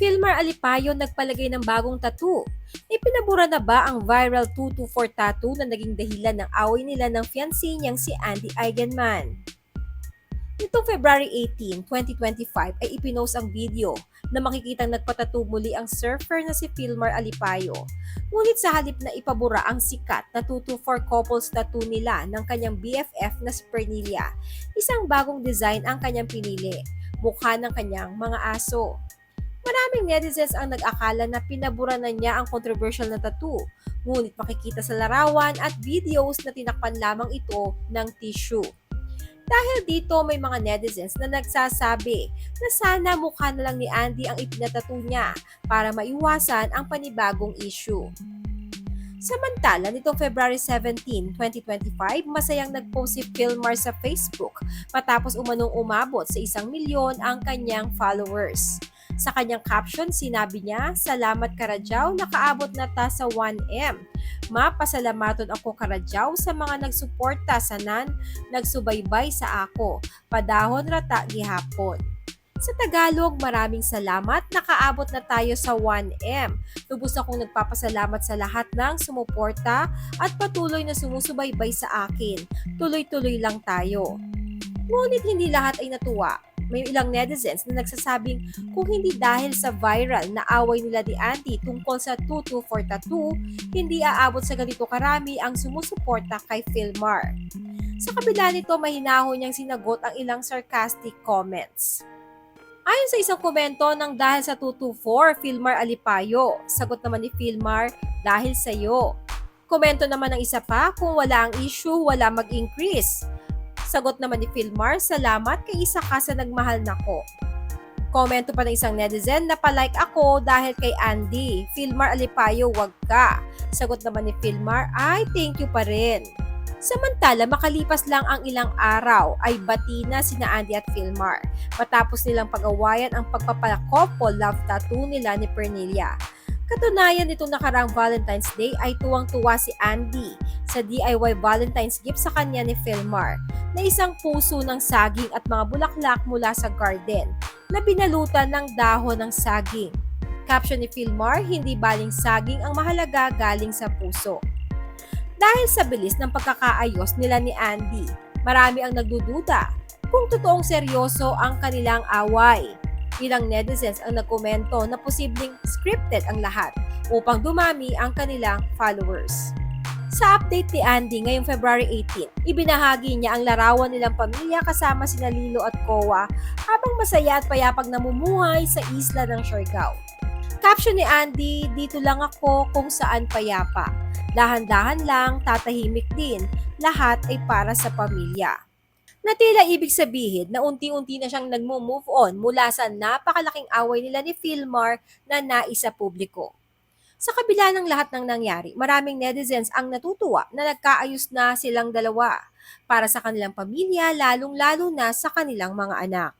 Filmar Alipayo nagpalagay ng bagong tattoo. Ipinabura na ba ang viral 224 tattoo na naging dahilan ng away nila ng fiancé niyang si Andy Eigenman? Nitong February 18, 2025 ay ipinost ang video na makikitang nagpatattoo muli ang surfer na si Filmar Alipayo. Ngunit sa halip na ipabura ang sikat na 224 couples tattoo nila ng kanyang BFF na si Pernilia, isang bagong design ang kanyang pinili, mukha ng kanyang mga aso. Maraming netizens ang nag-akala na pinabura na niya ang controversial na tattoo, ngunit makikita sa larawan at videos na tinakpan lamang ito ng tissue. Dahil dito may mga netizens na nagsasabi na sana mukha na lang ni Andy ang ipinatato niya para maiwasan ang panibagong issue. Samantala, nitong February 17, 2025, masayang nag-post si Filmar sa Facebook matapos umanong umabot sa isang milyon ang kanyang followers. Sa kanyang caption, sinabi niya, Salamat Karadyaw, nakaabot na ta sa 1M. Mapasalamaton ako Karadyaw sa mga nagsuporta sa nan, nagsubaybay sa ako. Padahon rata gihapon. Sa Tagalog, maraming salamat. Nakaabot na tayo sa 1M. Lubos akong nagpapasalamat sa lahat ng sumuporta at patuloy na sumusubaybay sa akin. Tuloy-tuloy lang tayo. Ngunit hindi lahat ay natuwa. May ilang netizens na nagsasabing kung hindi dahil sa viral na away nila ni Andy tungkol sa 224 tattoo, hindi aabot sa ganito karami ang sumusuporta kay Filmar. Sa kabila nito, mahinahon niyang sinagot ang ilang sarcastic comments. Ayon sa isang komento ng dahil sa 224, Filmar Alipayo. Sagot naman ni Filmar, dahil sa'yo. Komento naman ng isa pa, kung wala ang issue, wala mag-increase. Sagot naman ni Filmar, salamat kay isa ka sa nagmahal nako. Komento pa ng isang netizen na palike ako dahil kay Andy. Filmar Alipayo, wag ka. Sagot naman ni Filmar, ay thank you pa rin. Samantala, makalipas lang ang ilang araw ay bati na sina Andy at Filmar matapos nilang pag-awayan ang pagpapakopol love tattoo nila ni Pernilia. Katunayan nitong nakarang Valentine's Day ay tuwang-tuwa si Andy sa DIY Valentine's gift sa kanya ni Filmar na isang puso ng saging at mga bulaklak mula sa garden na binalutan ng dahon ng saging. Caption ni Filmar, hindi baling saging ang mahalaga galing sa puso. Dahil sa bilis ng pagkakaayos nila ni Andy, marami ang nagdududa kung totoong seryoso ang kanilang away. Ilang netizens ang nagkomento na posibleng scripted ang lahat upang dumami ang kanilang followers. Sa update ni Andy ngayong February 18, ibinahagi niya ang larawan nilang pamilya kasama sina Lilo at Kowa habang masaya at payapag namumuhay sa isla ng Siargao. Caption ni Andy, dito lang ako kung saan payapa. Dahan-dahan lang, tatahimik din. Lahat ay para sa pamilya. Na tila ibig sabihin na unti-unti na siyang nagmo-move on mula sa napakalaking away nila ni Filmar na naisa publiko. Sa kabila ng lahat ng nangyari, maraming netizens ang natutuwa na nagkaayos na silang dalawa para sa kanilang pamilya, lalong-lalo na sa kanilang mga anak.